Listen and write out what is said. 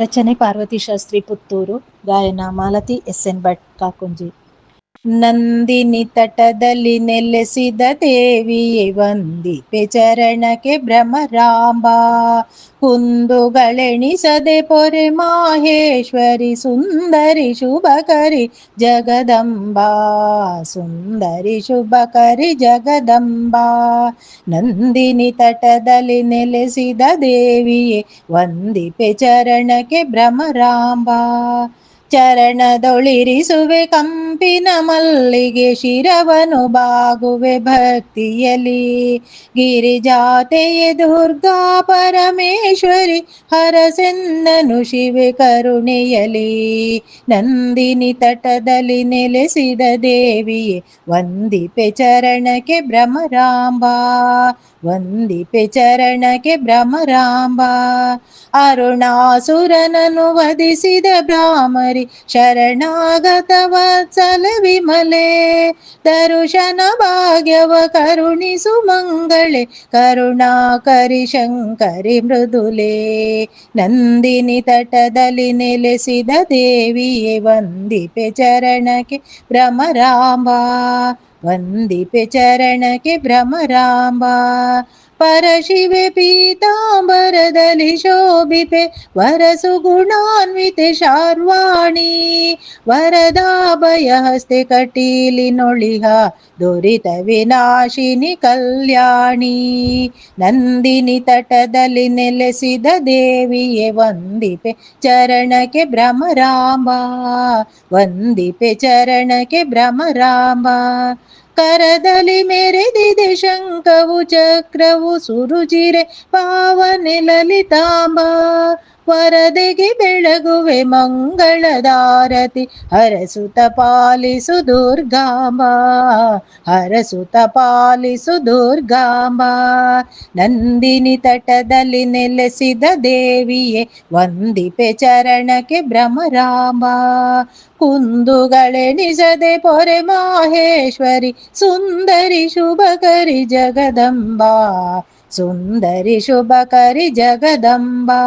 రచನೆ పార్వతీ శాస్త్రి పుత్తూరు గాయన మాలతి ఎస్ఎన్ భట్ కాకుంజి. ನಂದಿನಿ ತಟದಲ್ಲಿ ನೆಲೆಸಿದ ದೇವಿಯೇ ವಂದಿಪೆ ಚರಣಕ್ಕೆ ಭ್ರಮರಾಂಬ ಕುಂದುಗಳೆಣಿಸದೆ ಪೊರೆ ಮಾಹೇಶ್ವರಿ ಸುಂದರಿ ಶುಭಕರಿ ಜಗದಂಬಾ ಸುಂದರಿ ಶುಭಕರಿ ಜಗದಂಬಾ ನಂದಿನಿ ತಟದಲ್ಲಿ ನೆಲೆಸಿದ ದೇವಿಯೇ ವಂದಿಪೆ ಚರಣಕ್ಕೆ ಭ್ರಮರಾಂಬ ಚರಣದೊಳಿರಿಸುವೆ ಕಂಪಿನ ಮಲ್ಲಿಗೆ ಶಿರವನು ಬಾಗುವೆ ಭಕ್ತಿಯಲಿ ಗಿರಿಜಾತೆಯೇ ದುರ್ಗಾ ಪರಮೇಶ್ವರಿ ಹರಸೆಂದನು ಶಿವೆ ಕರುಣೆಯಲಿ ನಂದಿನಿ ತಟದಲ್ಲಿ ನೆಲೆಸಿದ ದೇವಿಯೇ, ವಂದಿಪೆ ಚರಣಕ್ಕೆ ಭ್ರಮರಾಂಬ, ವಂದಿಪೆ ಚರಣಕ್ಕೆ ಭ್ರಮರಾಂಬ. ಅರುಣಾಸುರನನು ವಧಿಸಿದ ಭ್ರಾಮರಿ ಶರಣಾಗತ ವತ್ಸಲ ವಿಮಲೆ ದರುಶನ ಭಾಗ್ಯವ ಕರುಣಿಸು ಮಂಗಳೆ. ಕರುಣಾಕರಿ ಶಂಕರಿ ಮೃದುಲೆ. ನಂದಿನಿ ತಟದಲ್ಲಿ ನೆಲೆಸಿದ ದೇವಿಯೇ, ವಂದಿಪೆ ಚರಣಕ್ಕೆ ಭ್ರಮರಾಂಬ. ವಂದಿಪೆ ಚರಣಕ್ಕೆ ಭ್ರಮರಾಂಬ. ಪರಶಿವೆ ಪೀತಾಂಬರದಲ್ಲಿ ಶೋಭಿಪೆ ವರಸು ಗುಣಾನ್ವಿತೆ ಶಾರ್ವಾಣಿ, ವರದಾಭಯ ಹಸ್ತೆ ಕಟೀಲಿ ನೊಳಿಹ, ದುರಿತ ವಿನಾಶಿನಿ ಕಲ್ಯಾಣಿ. ನಂದಿನಿ ತಟದಲ್ಲಿ ನೆಲೆಸಿದ ದೇವಿಯೇ ವಂದಿಪೆ ಚರಣಕ್ಕೆ ಭ್ರಮರಾಂಬ, ವಂದಿಪೆ ಚರಣಕ್ಕೆ ಭ್ರಮರಾಂಬ. ಕರದಲ್ಲಿ ಮೆರೆದಿದೆ ಶಂಕವು ಚಕ್ರವು ಸುರುಜಿರೆ ಪಾವನೆ ಲಲಿತಾಂಬ ವರದೆಗೆ ಬೆಳಗುವೆ ಮಂಗಳದಾರತಿ. ಹರಸುತ ಪಾಲಿಸು ದುರ್ಗಾಂಬ, ಹರಸುತ ಪಾಲಿಸು ದುರ್ಗಾಂಬ. ನಂದಿನಿ ತಟದಲ್ಲಿ ನೆಲೆಸಿದ ದೇವಿಯೇ, ವಂದಿಪೆ ಚರಣಕ್ಕೆ ಭ್ರಮರಾಂಬ. ಕುಂದುಗಳೆಣಿಸದೆ ಪೊರೆ ಮಾಹೇಶ್ವರಿ, ಸುಂದರಿ ಶುಭಕರಿ ಜಗದಂಬಾ. ಸುಂದರಿ ಶುಭಕರಿ ಜಗದಂಬಾ